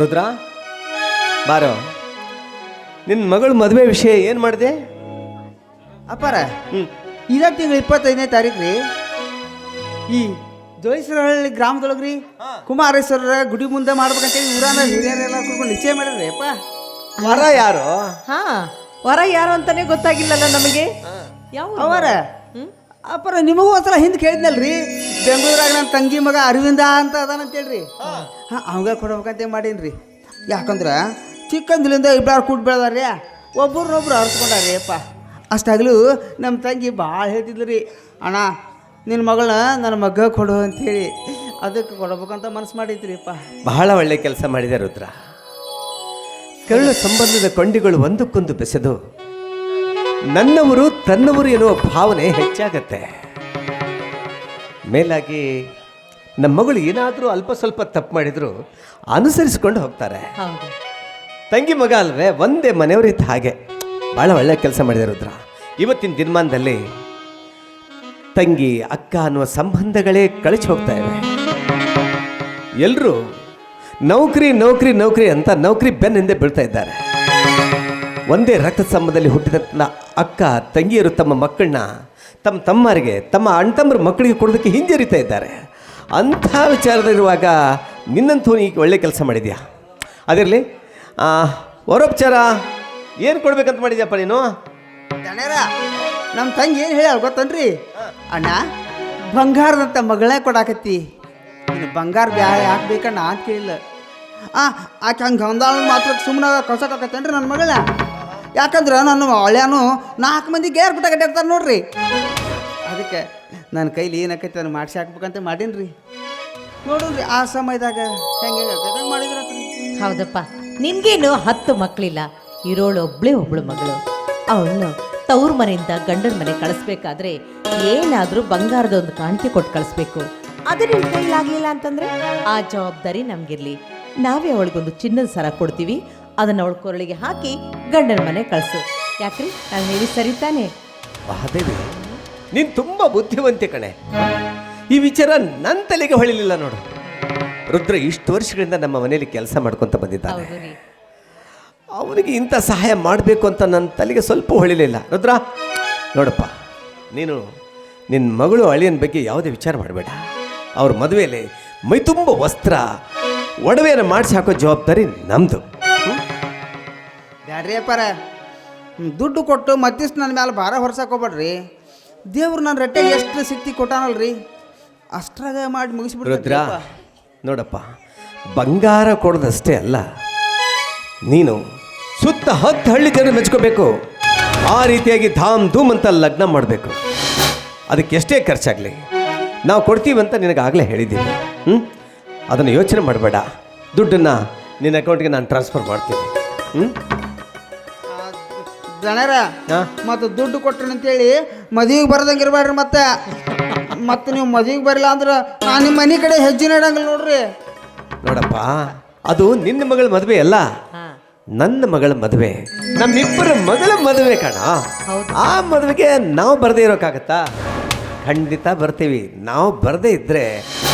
ರುದ್ರ ಬಾರೋ. ನಿನ್ನ ಮಗಳ ಮದುವೆ ವಿಷಯ ಏನು ಮಾಡಿದೆ? ಅಪ್ಪಾರ ಹ್ಞೂ ಇದೇ ತಿಂಗಳು ಇಪ್ಪತ್ತೈದನೇ ತಾರೀಕು ರೀ. ಈ ಜೋಯಿಸರಹಳ್ಳಿ ಗ್ರಾಮದೊಳಗೆ ರೀ ಕುಮಾರೇಶ್ವರರ ಗುಡಿ ಮುಂದೆ ಮಾಡ್ಬೇಕಂತೇಳಿ ಊರಾನ ಹಿರಿಯರೆಲ್ಲ ಕೂತ್ಕೊಂಡು ನಿಶ್ಚಯ ಮಾಡಿದ್ರಿ ಅಪ್ಪ. ವರ ಯಾರು? ಹಾ ವರ ಯಾರು ಅಂತಾನೆ ಗೊತ್ತಾಗಿಲ್ಲಲ್ಲ ನಮಗೆ? ಯಾವ ಅವರ. ಅಪ್ಪರ ನಿಮಗೂ ಒಂದ್ಸಲ ಹಿಂದೆ ಕೇಳಿದ್ನಲ್ರಿ? ಬೆಂಗಳೂರಾಗ ನನ್ನ ತಂಗಿ ಮಗ ಅರವಿಂದ ಅಂತ ಅದಾನಂತೇಳ್ರಿ ಹಾಂ. ಅವಂಗ ಕೊಡ್ಬೇಕಂತ ಮಾಡೀನಿ ಯಾಕಂದ್ರೆ ಚಿಕ್ಕಂದಿಲಿಂದ ಇಬ್ಬರು ಕೂಡ್ ಬೆಳೆದಾರ್ರಿ. ಒಬ್ಬರನ್ನೊಬ್ರು ಅರ್ಸ್ಕೊಂಡಾರ್ರಿ ಅಪ್ಪ ಅಷ್ಟಾಗಲೂ ನಮ್ಮ ತಂಗಿ ಭಾಳ ಹೇಳ್ತಿದ್ಲು ರೀ ಅಣ್ಣ ನಿನ್ನ ಮಗಳನ್ನ ನನ್ನ ಮಗ ಕೊಡು ಅಂಥೇಳಿ ಅದಕ್ಕೆ ಕೊಡ್ಬೇಕಂತ ಮನಸ್ಸು ಮಾಡಿದ್ರಿ ಅಪ್ಪ ಬಹಳ ಒಳ್ಳೆ ಕೆಲಸ ಮಾಡಿದೆ ರುದ್ರ. ಕರುಳು ಸಂಬಂಧದ ಕೊಂಡಿಗಳು ಒಂದಕ್ಕೊಂದು ಬೆಸೆದು ನನ್ನವರು ತನ್ನವರು ಎನ್ನುವ ಭಾವನೆ ಹೆಚ್ಚಾಗತ್ತೆ. ಮೇಲಾಗಿ ನಮ್ಮ ಮಗಳು ಏನಾದರೂ ಅಲ್ಪ ಸ್ವಲ್ಪ ತಪ್ಪು ಮಾಡಿದ್ರು ಅನುಸರಿಸಿಕೊಂಡು ಹೋಗ್ತಾರೆ. ತಂಗಿ ಮಗ ಅಲ್ವೇ ಒಂದೇ ಮನೆಯವರಿದ್ದ ಹಾಗೆ. ಭಾಳ ಒಳ್ಳೆ ಕೆಲಸ ಮಾಡಿದೆ ರುದ್ರ. ಇವತ್ತಿನ ದಿನಮಾನದಲ್ಲಿ ತಂಗಿ ಅಕ್ಕ ಅನ್ನುವ ಸಂಬಂಧಗಳೇ ಕಳಚಿ ಹೋಗ್ತಾ ಇವೆ. ಎಲ್ಲರೂ ನೌಕರಿ ನೌಕರಿ ನೌಕರಿ ಅಂತ ನೌಕರಿ ಬೆನ್ನ ಹಿಂದೆ ಬೀಳ್ತಾ ಇದ್ದಾರೆ. ಒಂದೇ ರಕ್ತ ಸಂಬಂಧದಲ್ಲಿ ಹುಟ್ಟಿದ ನ- ಅಕ್ಕ, ತಂಗಿಯರು ತಮ್ಮ ಮಕ್ಕಳನ್ನ ತಮ್ಮ ತಮ್ಮರಿಗೆ, ತಮ್ಮ ಅಣ್ತಮ್ಮರ ಮಕ್ಕಳಿಗೆ ಕೊಡೋದಕ್ಕೆ ಹಿಂಜರಿತಾ ಇದ್ದಾರೆ. ಅಂಥ ವಿಚಾರದಲ್ಲಿರುವಾಗ ನಿನ್ನಂತೂ ಈಗ ಒಳ್ಳೆ ಕೆಲಸ ಮಾಡಿದ್ಯಾ? ಅದಿರಲಿ ವರೋಪಚಾರ ಏನು ಕೊಡ್ಬೇಕಂತ ಮಾಡಿದ್ಯಪ್ಪ ನೀನು? ನಮ್ಮ ತಂಗಿ ಏನು ಹೇಳ ಗೊತ್ತನ್ರಿ? ಅಣ್ಣ ಬಂಗಾರದಂಥ ಮಗಳೇ ಕೊಡಾಕತ್ತಿ. ನೀನು ಬಂಗಾರ ಬ್ಯಾ ಹಾಕ್ಬೇಕಣ್ಣ ಅಂತ ಕೇಳಿಲ್ಲ ಆ, ಆಕೆ ಹಂಗೆ ಹೊಂದಾಳ ಮಾತ್ರ ಸುಮ್ಮನೆ ಕಳ್ಸೋಕಾಕತ್ತೇನ್ರಿ ನನ್ನ ಮಗಳ? ಯಾಕಂದ್ರೆ ನನ್ನ ಹಳ್ಯಾನು ನಾಲ್ಕು ಮಂದಿ ಗೇರ್ ಬಿಟ್ಟ ಕಟ್ಟಿರ್ತಾರೆ ನೋಡ್ರಿ. ಅದಕ್ಕೆ ನನ್ನ ಕೈಲಿ ಏನಾಕೈತಿ ಅದನ್ನು ಮಾಡಿಸಿ ಹಾಕ್ಬೇಕಂತ ಮಾಡೀನಿ ರೀ ನೋಡ್ರಿ ಆ ಸಮಯದಾಗ ಹೆಂಗೆ ಮಾಡಿದ್ರಿ ಹೌದಪ್ಪ. ನಿಮ್ಗೇನು ಹತ್ತು ಮಕ್ಕಳಿಲ್ಲ ಇರೋಳು ಒಬ್ಳೆ ಒಬ್ಳು ಮಗಳು. ಅವಳು ತವ್ರ ಮನೆಯಿಂದ ಗಂಡನ ಮನೆ ಕಳಿಸ್ಬೇಕಾದ್ರೆ ಏನಾದರೂ ಬಂಗಾರದ ಒಂದು ಕಾಣಿಕೆ ಕೊಟ್ಟು ಕಳಿಸ್ಬೇಕು. ಅದು ನಿನ್ ಕೈಲಾಗಲಿಲ್ಲ ಅಂತಂದ್ರೆ ಆ ಜವಾಬ್ದಾರಿ ನಮಗಿರಲಿ. ನಾವೇ ಅವಳಿಗೊಂದು ಚಿನ್ನದ ಸರ ಕೊಡ್ತೀವಿ. ಅದನ್ನ ಅವಳ ಕೊರಳಿಗೆ ಹಾಕಿ ಗಂಡನ ಮನೆ ಕಳಿಸು. ಯಾಕ್ರಿ? ನಾನು ಹೇಳಿ ಸರಿ ತಾನೆ? ಮಹಾದೇವಿ ನೀನು ತುಂಬ ಬುದ್ಧಿವಂತೆ ಕಣೆ. ಈ ವಿಚಾರ ನನ್ನ ತಲೆಗೆ ಹೊಳಿಲಿಲ್ಲ ನೋಡು. ರುದ್ರ ಇಷ್ಟು ವರ್ಷಗಳಿಂದ ನಮ್ಮ ಮನೆಯಲ್ಲಿ ಕೆಲಸ ಮಾಡ್ಕೊತ ಬಂದಿದ್ದಾನೆ. ಅವನಿಗೆ ಇಂಥ ಸಹಾಯ ಮಾಡಬೇಕು ಅಂತ ನನ್ನ ತಲೆಗೆ ಸ್ವಲ್ಪ ಹೊಳಿಲಿಲ್ಲ. ರುದ್ರ ನೋಡಪ್ಪ ನೀನು ನಿನ್ನ ಮಗಳು ಅಳಿಯನ ಬಗ್ಗೆ ಯಾವುದೇ ವಿಚಾರ ಮಾಡಬೇಡ. ಅವ್ರ ಮದುವೆಯಲ್ಲಿ ಮೈತುಂಬ ವಸ್ತ್ರ ಒಡವೆಯನ್ನು ಮಾಡಿಸಿ ಹಾಕೋ ಜವಾಬ್ದಾರಿ ನಮ್ಮದು ಬ್ಯಾಡ್ರಿ ಅಪ್ಪಾರ. ದುಡ್ಡು ಕೊಟ್ಟು ಮತ್ತಿಷ್ಟು ನನ್ನ ಮೇಲೆ ಭಾರ ಹೊರಸಾಕೋಬೇಡ್ರಿ ಹೋಗ್ಬೇಡ್ರಿ. ದೇವ್ರು ನನ್ನ ರೊಟ್ಟೆ ಎಷ್ಟು ಸಿಕ್ತಿ ಕೊಟ್ಟಾನಲ್ರಿ. ಅಷ್ಟ್ರಾಗ ಮಾಡಿ ಮುಗಿಸ್ಬಿಡ್ರ ನೋಡಪ್ಪ ಬಂಗಾರ ಕೊಡೋದಷ್ಟೇ ಅಲ್ಲ. ನೀನು ಸುತ್ತ ಹತ್ತು ಹಳ್ಳಿ ಜನ ಮೆಚ್ಕೋಬೇಕು. ಆ ರೀತಿಯಾಗಿ ಧಾಮ್ ಧೂಮ್ ಅಂತ ಲಗ್ನ ಮಾಡಬೇಕು. ಅದಕ್ಕೆ ಎಷ್ಟೇ ಖರ್ಚಾಗಲಿ. ನಾವು ಕೊಡ್ತೀವಿ ಅಂತ ನಿನಗಾಗಲೇ ಹೇಳಿದ್ದೀನಿ. ಹ್ಞೂ ಅದನ್ನು ಯೋಚನೆ ಮಾಡಬೇಡ. ದುಡ್ಡನ್ನು ನಿನ್ನ ಅಕೌಂಟ್ಗೆ ನಾನು ಟ್ರಾನ್ಸ್ಫರ್ ಮಾಡ್ತೀನಿ. ಹ್ಞೂ ಜನರ ಮತ್ತು ದುಡ್ಡು ಕೊಟ್ರಿ ಅಂತೇಳಿ ಮದುವೆಗೆ ಬರದಂಗೆ ಇರಬೇಡ್ರಿ ಮತ್ತೆ. ಮತ್ತೆ ನೀವು ಮದುವೆಗೆ ಬರಲಿಲ್ಲ ಅಂದ್ರೆ ನಾನು ನಿಮ್ಮ ಮನೆ ಕಡೆ ಹೆಜ್ಜೆ ನಡಂಗಿಲ್ಲ ನೋಡ್ರಿ. ನೋಡಪ್ಪ ಅದು ನಿನ್ನ ಮಗಳ ಮದುವೆ ಅಲ್ಲ. ನನ್ನ ಮಗಳ ಮದುವೆ. ನಮ್ಮಿಬ್ಬರ ಮಗಳ ಮದುವೆ ಕಣ. ಹೌದು. ಆ ಮದುವೆಗೆ ನಾವು ಬರದೇ ಇರೋಕ್ಕಾಗತ್ತಾ ಖಂಡಿತ ಬರ್ತೀವಿ. ನಾವು ಬರದೇ ಇದ್ರೆ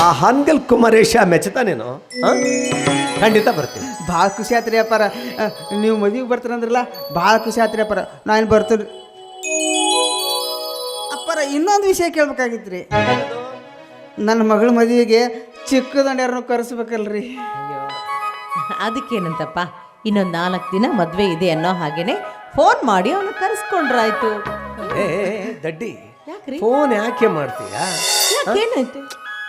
ಆ ಹಾನ್ಗಲ್ ಕುಮಾರೇಶ ಮೆಚ್ಚತಾನೇನೋ? ಖಂಡಿತ ಬರ್ತೀನಿ ಭಾಳ ಖುಷಿ ಆತ್ರಿ ಅಪ್ಪಾರ. ಅಹ್, ನೀವು ಮದುವೆಗೆ ಬರ್ತೀರಂದ್ರಲ್ಲ ಭಾಳ ಖುಷಿ ಆತ್ರಿ ಅಪ್ಪಾರ. ನಾನು ಬರ್ತೀನಿ. ಅಪ್ಪಾರ ಇನ್ನೊಂದು ವಿಷಯ ಕೇಳ್ಬೇಕಾಗಿತ್ತು ರೀ ನನ್ನ ಮಗಳ ಮದುವೆಗೆ ಚಿಕ್ಕ ದಂಡ್ಯಾರನ್ನು ಕರೆಸ್ಬೇಕಲ್ರಿ. ಅದಕ್ಕೇನಂತಪ್ಪ? ಇನ್ನೊಂದು ನಾಲ್ಕು ದಿನ ಮದುವೆ ಇದೆ ಅನ್ನೋ ಹಾಗೇನೆ ಫೋನ್ ಮಾಡಿ ಅವನು ಕರೆಸ್ಕೊಂಡ್ರಾಯ್ತು. ಏ ದಡ್ಡಿ ಯಾಕ್ರಿ? ಫೋನ್ ಯಾಕೆ ಮಾಡ್ತೀಯಾ? ಯಾಕೇನಾಯ್ತು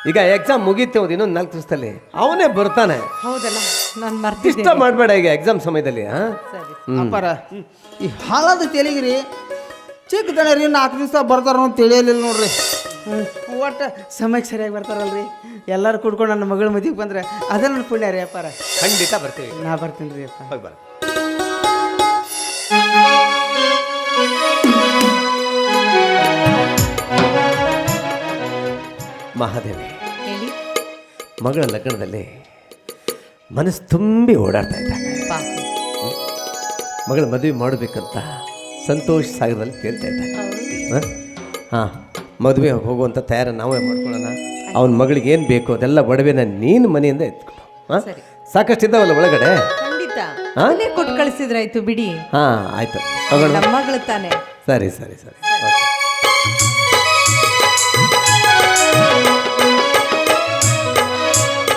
ಈಗ ಎಕ್ಸಾಮ್ ಮುಗಿತೇವ್ ಹೋದ್ ಇನ್ನೊಂದು ನಾಲ್ಕು ದಿವಸದಲ್ಲಿ. ಅವನೇ ಬರ್ತಾನೆ. ಹೌದಲ್ಲ ನಾನು ಇಷ್ಟ ಮಾಡಬೇಡ ಈಗ ಎಕ್ಸಾಮ್ ಸಮಯದಲ್ಲಿ ಹಾ? ಸರಿ. ಅಪ್ಪಾರ ಈ ಹಾಳಾದ ತೆಲಿಗ್ರಿ ಚಿಕ್ಕ ರೀ ನಾಲ್ಕು ದಿವಸ ಬರ್ತಾರ ಅಂತ ತಿಳಿಯಲಿಲ್ಲ ನೋಡ್ರಿ. ಒಟ್ಟು ಸಮಯಕ್ಕೆ ಸರಿಯಾಗಿ ಬರ್ತಾರಲ್ರಿ? ಎಲ್ಲರೂ ಕುಡ್ಕೊಂಡು ನನ್ನ ಮಗಳ ಮದುವೆಗೆ ಬಂದ್ರೆ ಅದೇ ನನ್ನ ಪುಣ್ಯ ರೀ ಅಪ್ಪಾರ. ಖಂಡಿತ ಬರ್ತೀವಿ. ನಾ ಬರ್ತೀನಿ ರೀ ಅಪ್ಪ. ಹೋಗಿ ಬರ ಮಹಾದೇವಿ. ಮಗಳ ಲಗ್ನದಲ್ಲಿ ಮನಸ್ಸು ತುಂಬಿ ಓಡಾಡ್ತಾ ಇದ್ದಾನೆ ಪಾಪ. ಮಗಳ ಮದುವೆ ಮಾಡಬೇಕಂತ ಸಂತೋಷ ಸಾಗರದಲ್ಲಿ ಕೇಳ್ತಾ ಇದ್ದ. ಹಾಂ? ಮದುವೆ ಹೋಗುವಂಥ ತಯಾರ ನಾವೇ ಮಾಡ್ಕೊಳ್ಳೋಣ. ಅವನ ಮಗಳಿಗೆ ಏನು ಬೇಕು ಅದೆಲ್ಲ ಒಡವೆನ ನೀನು ಮನೆಯಿಂದ ಎತ್ಕೊಂಡು. ಹಾಂ. ಸಾಕಷ್ಟು ಇದ್ದಾವಲ್ಲ ಒಳಗಡೆ? ಹಾ? ಕೊಟ್ಟು ಕಳಿಸಿದ್ರಾಯ್ತು ಬಿಡಿ. ಹಾಂ ಆಯ್ತು. ಮಗಳು ತಾನೆ. ಸರಿ ಸರಿ. ಸರಿ. ಓಕೆ.